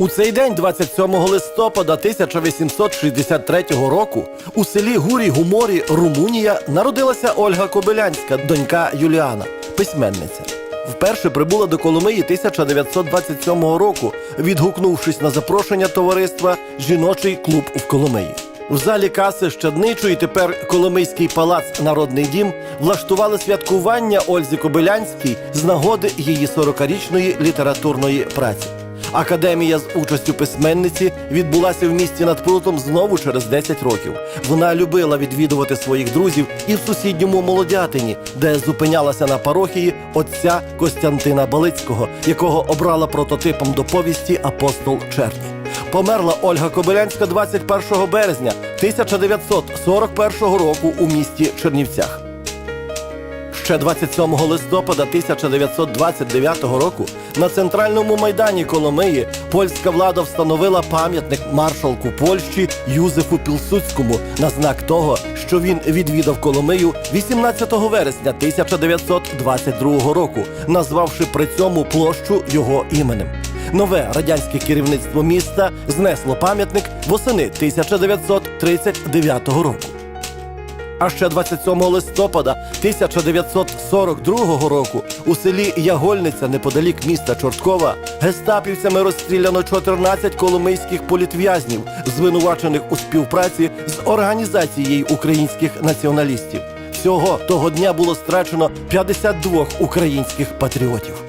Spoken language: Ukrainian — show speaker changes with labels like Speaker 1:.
Speaker 1: У цей день, 27 листопада 1863 року, у селі Гурі Гуморі, Румунія, народилася Ольга Кобилянська, донька Юліана, письменниця. Вперше прибула до Коломиї 1927 року, відгукнувшись на запрошення товариства Жіночий клуб в Коломиї. В залі каси Щадничої, тепер Коломийський палац Народний дім, влаштували святкування Ользі Кобилянській з нагоди її 40-річної літературної праці. Академія з участю письменниці відбулася в місті над прутом знову через 10 років. Вона любила відвідувати своїх друзів і в сусідньому Молодятині, де зупинялася на парохії отця Костянтина Балицького, якого обрала прототипом до повісті Апостол Черні. Померла Ольга Кобилянська 21 березня 1941 року у місті Чернівцях. Ще 27 листопада 1929 року на центральному майдані Коломиї польська влада встановила пам'ятник маршалку Польщі Юзефу Пілсуцькому на знак того, що він відвідав Коломию 18 вересня 1922 року, назвавши при цьому площу його іменем. Нове радянське керівництво міста знесло пам'ятник восени 1939 року. А ще 27 листопада 1942 року у селі Ягольниця неподалік міста Чорткова гестапівцями розстріляно 14 коломийських політв'язнів, звинувачених у співпраці з організацією українських націоналістів. Всього того дня було страчено 52 українських патріотів.